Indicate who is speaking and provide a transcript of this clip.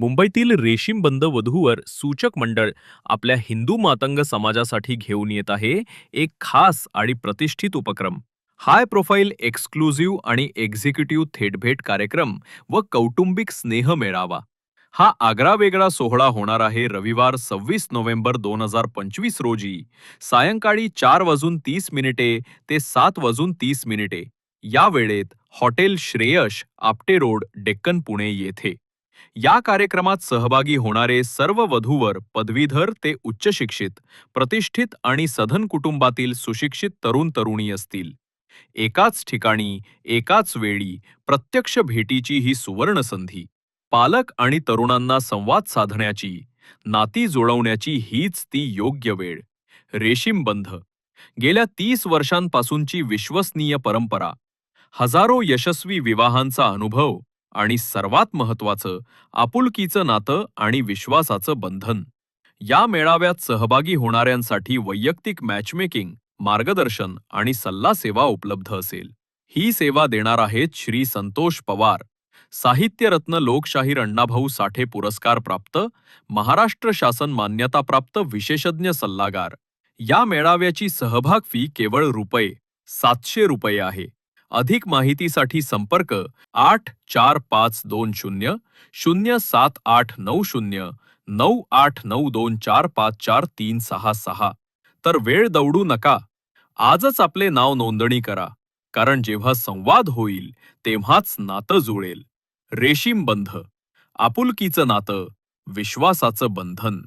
Speaker 1: मुंबईतील रेशीम बंद वधूवर सूचक मंडळ आपल्या हिंदू मातंग समाजासाठी घेऊन येत आहे एक खास आणि प्रतिष्ठित उपक्रम. हाय प्रोफाईल एक्सक्लुझिव्ह आणि एक्झिक्युटिव्ह थेटभेट कार्यक्रम व कौटुंबिक स्नेह मेळावा. हा आगळावेगळा सोहळा होणार आहे रविवार सव्वीस नोव्हेंबर दोन हजार पंचवीस रोजी. सायंकाळी चार वाजून तीस मिनिटे ते सात वाजून तीस मिनिटे. या वेळेत हॉटेल श्रेयश आपटे रोड डेक्कन पुणे येथे. या कार्यक्रमात सहभागी होणारे सर्व वधूवर पदवीधर ते उच्च शिक्षित प्रतिष्ठित आणि सधन कुटुंबातील सुशिक्षित तरुण तरुणी असतील. एकाच ठिकाणी एकाच वेळी प्रत्यक्ष भेटीची ही सुवर्ण संधी. पालक आणि तरुणांना संवाद साधण्याची नाती जुळवण्याची हीच ती योग्य वेळ. रेशीमबंध गेल्या तीस वर्षांपासूनची विश्वसनीय परंपरा. हजारो यशस्वी विवाहांचा अनुभव आणि सर्वात महत्वाचं आपुलकीचं नातं आणि विश्वासाचं बंधन. या मेळाव्यात सहभागी होणाऱ्यांसाठी वैयक्तिक मॅचमेकिंग मार्गदर्शन आणि सल्ला सेवा उपलब्ध असेल. ही सेवा देणार आहेत श्री संतोष पवार. साहित्यरत्न लोकशाहीर अण्णाभाऊ साठे पुरस्कार प्राप्त महाराष्ट्र शासन मान्यताप्राप्त विशेषज्ञ सल्लागार. या मेळाव्याची सहभाग फी केवळ रुपये सातशे रुपये आहे. अधिक माहितीसाठी संपर्क आठ चार पाच दोन शून्य शून्य सात आठ नऊ शून्य नऊ आठ नऊ दोन चार पाच चार तीन सहा सहा. तर वेळ दौडू नका. आजच आपले नाव नोंदणी करा. कारण जेव्हा संवाद होईल तेव्हाच नातं जुळेल. रेशीम बंध. आपुलकीचं नातं विश्वासाचं बंधन.